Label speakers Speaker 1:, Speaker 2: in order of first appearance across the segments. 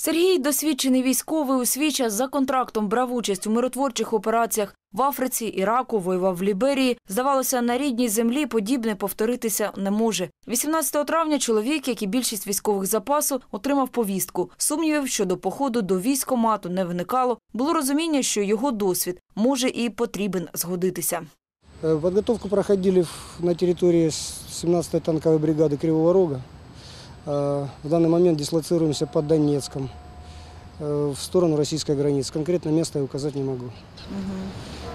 Speaker 1: Сергій, досвідчений військовий у свій час за контрактом брав участь у миротворчих операціях в Африці, Іраку, воював в Ліберії. Здавалося, на рідній землі подібне повторитися не може. 18 травня чоловік, як і більшість військових запасу, отримав повістку. Сумнівів щодо походу до військомату не виникало. Було розуміння, що його досвід може і потрібен згодитися.
Speaker 2: Э, Подготовку проходили на территории с- 17-й танковой бригады Кривого Рога. Э, В данный момент дислоцируемся под Донецком, э, в сторону российской границы. Конкретно место я указать не могу.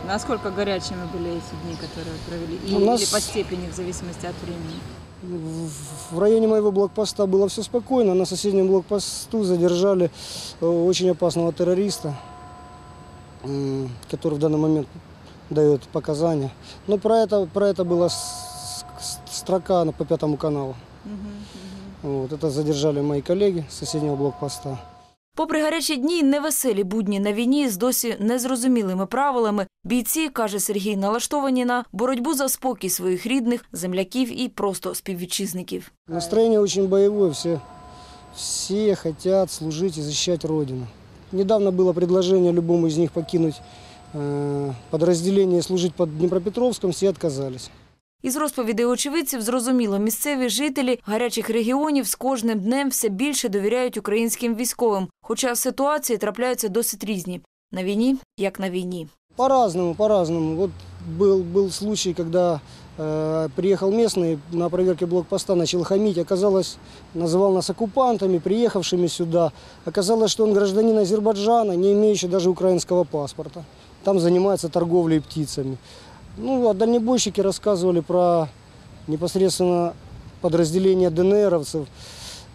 Speaker 3: Насколько горячими были эти дни, которые провели? И,
Speaker 2: У нас-
Speaker 3: Или по степени, в зависимости от времени?
Speaker 2: В- районе моего блокпоста было все спокойно. На соседнем блокпосту задержали э, очень опасного террориста, который в данный момент дает показания. Но про это, про это была строка по пятому каналу. Вот, это задержали мои коллеги с соседнего блокпоста.
Speaker 1: Попри гарячі дні, й невеселі будні на війні з досі незрозумілими правилами, бійці, каже Сергій, налаштовані на боротьбу за спокій своїх рідних, земляків і просто співвітчизників.
Speaker 2: Настроение очень боевое, все, все хотят служить и защищать Родину. Недавно было предложение любому из них покинуть э, подразделение и служить под Днепропетровском, все отказались.
Speaker 1: Із розповідей очевидців зрозуміло, місцеві жителі гарячих регіонів з кожним днем все більше довіряють українським військовим, хоча ситуації трапляються досить різні. На війні, як на війні.
Speaker 2: По-разному, по-разному. Вот был, был случай, когда э, приехал местный на проверке блокпоста, начал хамить. Оказалось, называл нас оккупантами, приехавшими сюда. Оказалось, что он гражданин Азербайджана, не имеющий даже украинского паспорта. Там занимается торговлей птицами. Ну, а дальнобойщики рассказывали про непосредственно подразделение ДНРовцев.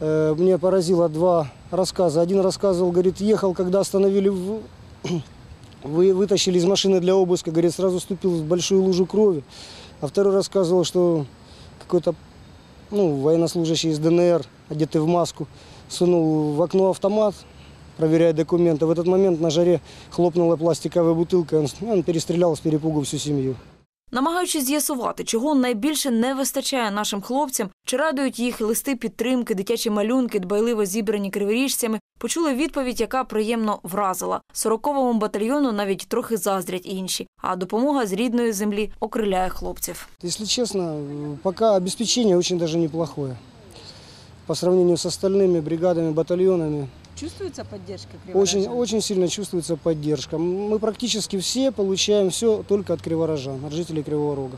Speaker 2: Э, Мне поразило два рассказа. Один рассказывал, говорит, ехал, когда остановили вы вытащили из машины для обыска, говорит, сразу вступил в большую лужу крови. А второй рассказывал, что какой-то ну, военнослужащий из ДНР, одетый в маску, сунул в окно автомат, проверяя документы. В этот момент на жаре хлопнула пластиковая бутылка, и он, ну, он перестрелял с перепугу всю семью.
Speaker 1: Намагаючись з'ясувати, чого найбільше не вистачає нашим хлопцям, чи радують їх листи підтримки, дитячі малюнки, дбайливо зібрані криворіжцями, почули відповідь, яка приємно вразила. Сороковому батальйону навіть трохи заздрять інші, а допомога з рідної землі окриляє хлопців.
Speaker 2: Если честно, э, пока обеспечение очень даже неплохое. По сравнению с остальными бригадами, батальонами,
Speaker 3: Чувствуется поддержка
Speaker 2: Очень,
Speaker 3: криворожан?
Speaker 2: очень сильно чувствуется поддержка. Мы практически все получаем все только от криворожан, от жителей Кривого Рога.